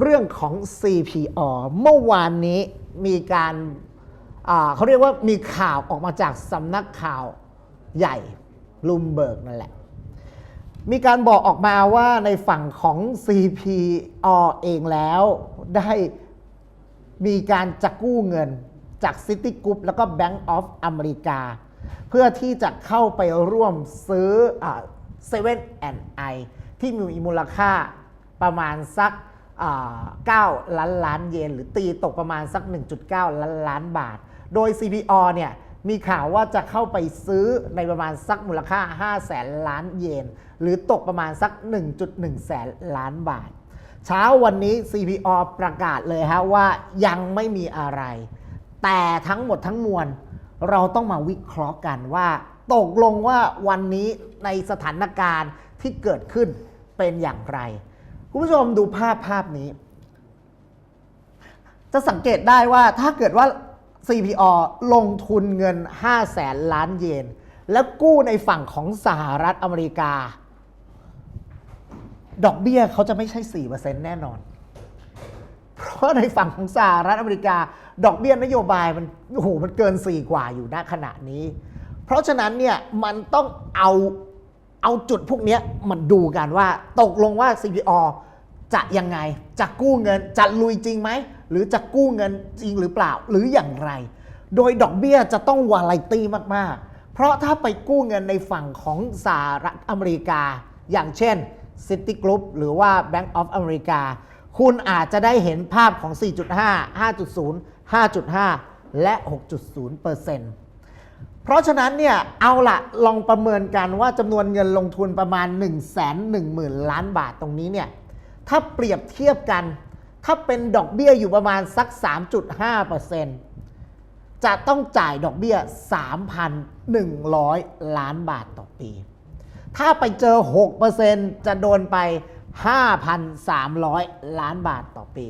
เรื่องของ CPO เมื่อวานนี้มีการเขาเรียกว่ามีข่าวออกมาจากสำนักข่าวใหญ่ลูมเบิร์กนั่นแหละ มีการบอกออกมาว่าในฝั่งของ CPO เองแล้วได้มีการจะกู้เงินจาก City Group แล้วก็ Bank of อเมริกาเพื่อที่จะเข้าไปร่วมซื้อเซเว่นแอนไอที่มีมูลค่าประมาณสัก 9 ล้านล้านเยน หรือตีตกประมาณสัก 1.9 ล้านล้านบาท โดย CPO เนี่ยมีข่าวว่าจะเข้าไปซื้อในประมาณสักมูลค่า 5 แสนล้านเยน หรือตกประมาณสัก 1.1 แสนล้านบาท เช้าวันนี้ CPO ประกาศเลยฮะว่ายังไม่มีอะไร แต่ทั้งหมดทั้งมวล เราต้องมาวิเคราะห์กันว่า ตกลงว่าวันนี้ในสถานการณ์ที่เกิดขึ้นเป็นอย่างไร คุณผู้ชมดูภาพภาพนี้ จะสังเกตได้ว่าถ้าเกิดว่า CPO ลงทุนเงิน 5 แสนล้านเยน แล้วกู้ในฝั่งของสหรัฐอเมริกา ดอกเบี้ยเขาจะไม่ใช่ 4%แน่นอน เพราะในฝั่งของสหรัฐอเมริกา ดอกเบี้ยนโยบายมันโอ้โหมันเกิน 4 กว่าอยู่ณขณะนี้ เพราะฉะนั้นเนี่ยมันต้องเอาเอาจุดพวกนี้มันดูกันว่าตกลงว่า CPO จะยังไงจะกู้เงินจะลุยจริงไหมหรือจะกู้เงินจริงหรือเปล่าหรืออย่างไร โดยดอกเบี้ยจะต้องวาไรตี้มากๆ เพราะถ้าไปกู้เงินในฝั่งของสหรัฐอเมริกา อย่างเช่น City Group หรือว่า Bank of America คุณอาจจะได้เห็นภาพของ 4.5 5.0 5.5 และ 6.0%เปอร์เซ็นต์เพราะฉะนั้นเนี่ยเอาละลองประเมินกันว่าจำนวนเงินลงทุนประมาณ 1 1 0 0 0 0 ล้านบาทตรงนี้เนี่ย ถ้าเปรียบเทียบกัน ถ้าเป็นดอกเบี้ยอยู่ประมาณสัก 3.5%จะต้องจ่ายดอกเบี้ย 3,100 ล้านบาทต่อปี ถ้าไปเจอ 6%จะโดนไป 5,300 ล้านบาทต่อปี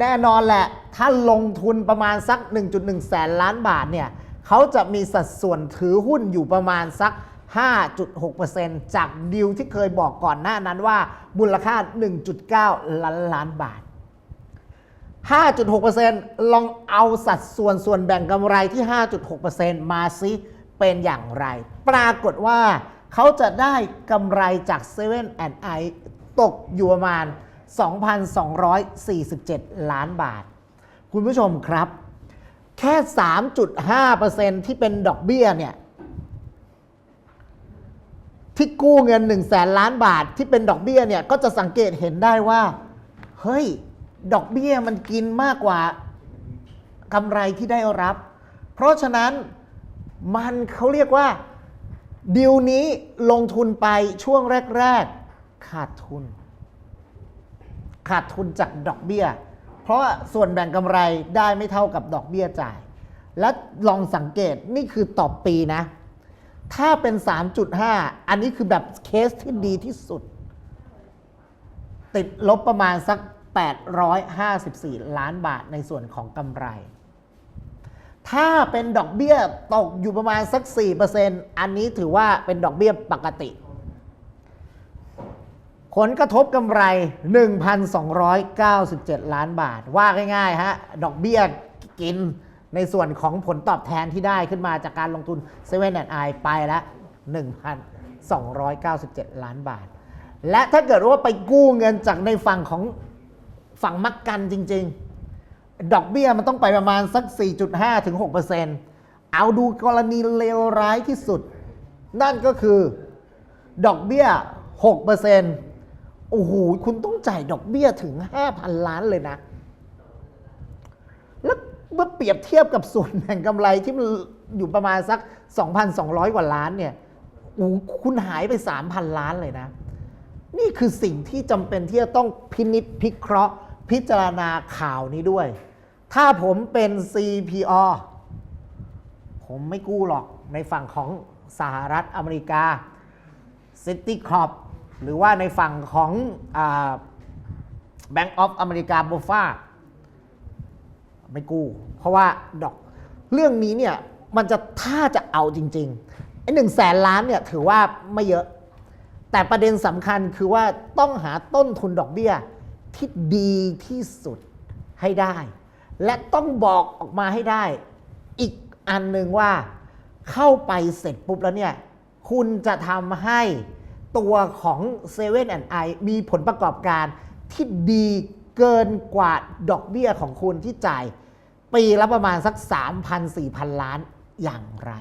แน่นอนแหละ ถ้าลงทุนประมาณสัก 1.1 แสนล้านบาทเนี่ยเขาจะมีสัดส่วนถือหุ้นอยู่ประมาณสัก 5.6%จากดีลที่เคยบอกก่อนหน้านั้นว่ามูลค่า 1.9 ล้านล้านบาท 5.6%ลองเอาสัดส่วนส่วนแบ่งกำไรที่ 5.6%มาซิเป็นอย่างไร ปรากฏว่าเขาจะได้กำไรจาก7 i ตกอยู่ประมาณ 2,247 ล้านบาท คุณผู้ชมครับ แค่ 3.5%ที่เป็นดอกเบี้ยเนี่ย ที่กู้เงิน1 0 0 0 0แสนล้านบาทที่เป็นดอกเบี้ยเนี่ยก็จะสังเกตเห็นได้ว่า เฮ้ย ดอกเบี้ยมันกินมากกว่ากำไรที่ได้รับ เพราะฉะนั้นมันเขาเรียกว่าดีลนี้ลงทุนไปช่วงแรก ๆ ขาดทุน ขาดทุนจากดอกเบี้ย เพราะส่วนแบ่งกำไรได้ไม่เท่ากับดอกเบี้ยจ่าย และลองสังเกตนี่คือต่อปีนะ ถ้าเป็น 3.5 อันนี้คือแบบเคสที่ดีที่สุด ติดลบประมาณสัก 854 ล้านบาทในส่วนของกำไร ถ้าเป็นดอกเบี้ยตกอยู่ประมาณสัก 4%อันนี้ถือว่าเป็นดอกเบี้ยปกติ ผลกระทบกำไร 1,297 ล้านบาท ว่าง่ายๆฮะ ดอกเบี้ยกิน ในส่วนของผลตอบแทนที่ได้ขึ้นมาจากการลงทุน7 e เ e ่ i ไปแล้ว1,297 ล้านบาท และถ้าเกิดว่าไปกู้เงินจากในฝั่งของฝั่งมักกันจริง ๆ ดอกเบี้ยมันต้องไปประมาณสัก 4.5ถึง6%เอาดูกรณีเลวร้ายที่สุด นั่นก็คือ ดอกเบี้ย 6%โอ้โห คุณต้องจ่ายดอกเบี้ยถึง 5,000 ล้านเลยนะ เมื่อเปรียบเทียบกับส่วนแบ่งกำไรที่มันอยู่ประมาณสัก 2,200 กว่าล้านเนี่ยคุณหายไป 3,000 ล้านเลยนะ นี่คือสิ่งที่จำเป็นที่จะต้องพินิษพิเคราะห์ พิจารณาข่าวนี้ด้วย ถ้าผมเป็น CPO ผมไม่กู้หรอกในฝั่งของสหรัฐอเมริกา City Corp หรือว่าในฝั่งของ Bank of America b o f a ไม่กู้ เพราะว่าดอกเรื่องนี้เนี่ยมันจะถ้าจะเอาจริงๆไอ้หนึ่งแสนล้านเนี่ยถือว่าไม่เยอะ แต่ประเด็นสำคัญคือว่าต้องหาต้นทุนดอกเบี้ยที่ดีที่สุดให้ได้ และต้องบอกออกมาให้ได้ อีกอันหนึ่งว่าเข้าไปเสร็จปุ๊บแล้วเนี่ยคุณจะทำให้ตัวของ7 e เ e ่ e อ I มีผลประกอบการที่ดี เกินกว่าดอกเบี้ยของคุณที่จ่าย ปีละประมาณสัก 3,000-4,000 ล้านอย่างไร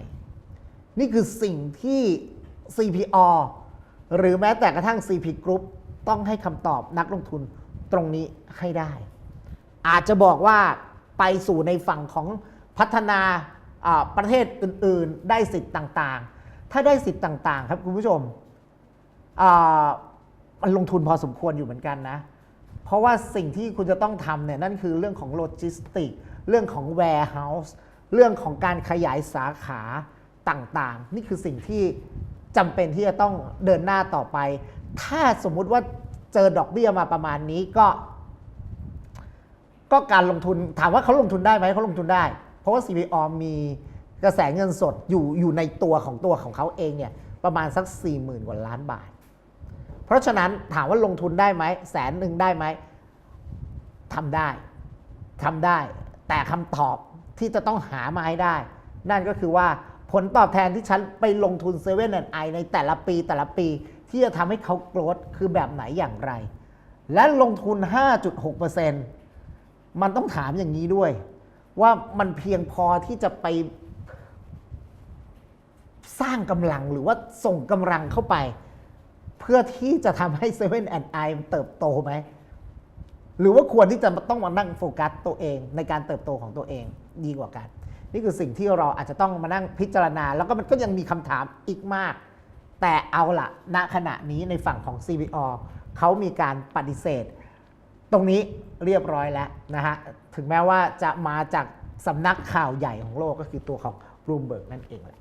นี่คือสิ่งที่ CPO หรือแม้แต่กระทั่ง CP Group ต้องให้คำตอบนักลงทุนตรงนี้ให้ได้ อาจจะบอกว่าไปสู่ในฝั่งของพัฒนาประเทศอื่น ๆ ได้สิทธิ์ต่างๆ ถ้าได้สิทธิ์ต่าง ๆ ครับคุณผู้ชมมันลงทุนพอสมควรอยู่เหมือนกันนะ เพราะว่าสิ่งที่คุณจะต้องทำเนี่ยนั่นคือเรื่องของโลจิสติก เรื่องของ warehouse เรื่องของการขยายสาขาต่างๆ นี่คือสิ่งที่จำเป็นที่จะต้องเดินหน้าต่อไป ถ้าสมมุติว่าเจอดอกเบี้ยมาประมาณนี้ก็ ก็การลงทุนถามว่าเขาลงทุนได้ไหมเขาลงทุนได้ เพราะว่า CPO มีกระแสเงินสดอยู่อยู่ในตัวของตัวของเขาเองเนี่ยประมาณสัก 4 0,000 กว่าล้านบาท เพราะฉะนั้นถามว่าลงทุนได้ไหมแสนหนึ่งได้ไหมทำได้ทำได้ แต่คำตอบที่จะต้องหามาให้ได้ นั่นก็คือว่าผลตอบแทนที่ฉันไปลงทุนเซเว่นแอนไอในแต่ละปีแต่ละปี ที่จะทำให้เขาโกรธคือแบบไหนอย่างไร และลงทุน 5.6%มันต้องถามอย่างนี้ด้วย ว่ามันเพียงพอที่จะไปสร้างกำลังหรือว่าส่งกำลังเข้าไป เพื่อที่จะทำให้เซเว่นแอนไอเติบโตไหม หรือว่าควรที่จะต้องมานั่งโฟกัสตัวเอง ในการเติบโตของตัวเองดีกว่ากัน นี่คือสิ่งที่เราอาจจะต้องมานั่งพิจารณา แล้วก็มันก็ยังมีคำถามอีกมาก แต่เอาละณขณะนี้ในฝั่งของ CBO เขามีการปฏิเสธ ตรงนี้เรียบร้อยแล้วนะฮะถึงแม้ว่าจะมาจากสำนักข่าวใหญ่ของโลกก็คือตัวของ Bloomberg นั่นเองแหละ